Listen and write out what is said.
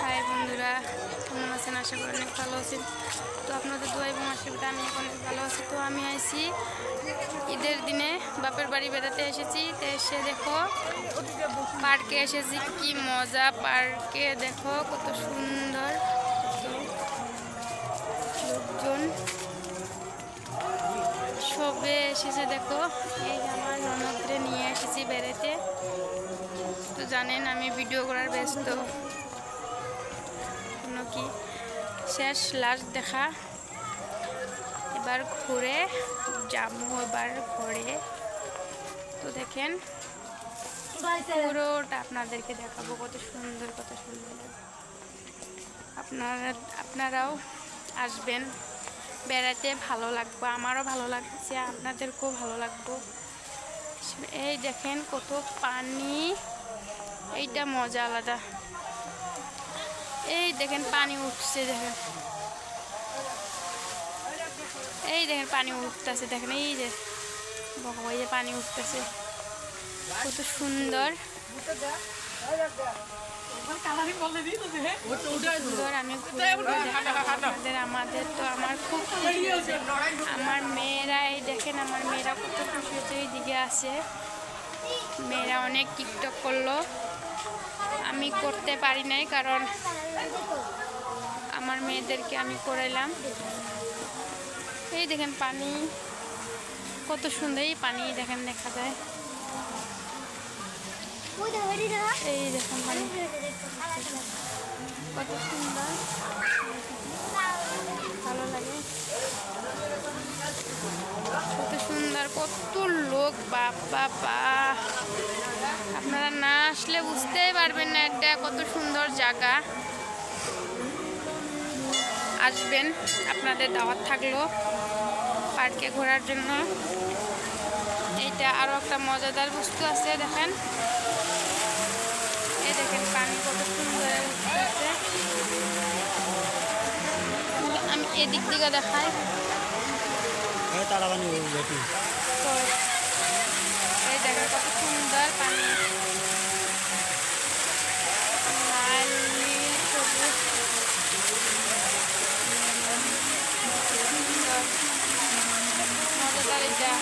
High বন্ধুরা, কেমন আছেন? আশা করি অনেক ভালো আছেন। তো আপনাদের দোয়া এবং আশীর্বাদে আমি অনেক ভালো আছি। তো আমি আইছি ঈদের দিনে বাপের বাড়ি বেড়াতে এসেছি। তো এসে দেখো, পার্কে এসেছি, কি মজা। পার্কে দেখো, কত সুন্দর। লোকজন সবে এসেছে, দেখো। এই আমার ননদরে নিয়ে জানেন, আমি ভিডিও করার ব্যস্ত। কোনো কি? শেষ লাস্ট দেখা। এবার ঘুরে যাব এবার ঘরে। তো দেখেন, পুরোটা আপনাদেরকে দেখাবো, কত সুন্দর কত সুন্দর। আপনারা, আপনারাও আসবেন। বেড়াতে ভালো লাগবে, আমারও ভালো লাগছে, আপনাদেরকেও ভালো লাগবে। এই দেখেন কত পানি। এইটা মজা আলাদা। এই দেখেন পানি উঠছে দেখেন। এই দেখেন পানি উঠতেছে দেখেন এই যে এই যে পানি উঠতেছে। কত সুন্দর। সুন্দর আমি ঘুরে আমাদের তো আমার খুব আমার মেয়েরা এই দেখেন আমার মেয়েরা কত খুশি হয়েছে এইদিকে আছে। মেয়েরা অনেক টিকটক করল। আমি করতে পারি নাই কারণ আমার মেয়েদেরকে আমি করাইলাম। এই দেখেন পানি, কত সুন্দর এই পানি দেখেন দেখা যায়। এই দেখেন পানি, কত সুন্দর। ভালো লাগে। কত সুন্দর, কত লোক বাবা বা আপনারা না আসলে বুঝতেই পারবেন না এটা কত সুন্দর জায়গা। আসবেন আপনাদের দাওয়াত থাকল পার্কে ঘোরার জন্য। এইটা আরও একটা মজাদার বস্তু আছে দেখেন। এই দেখেন পানি কত সুন্দর আমি এদিক দিকে দেখাই। তারা বানিয়ে কত সুন্দর পানি। লাল নীল মজাদার এটা।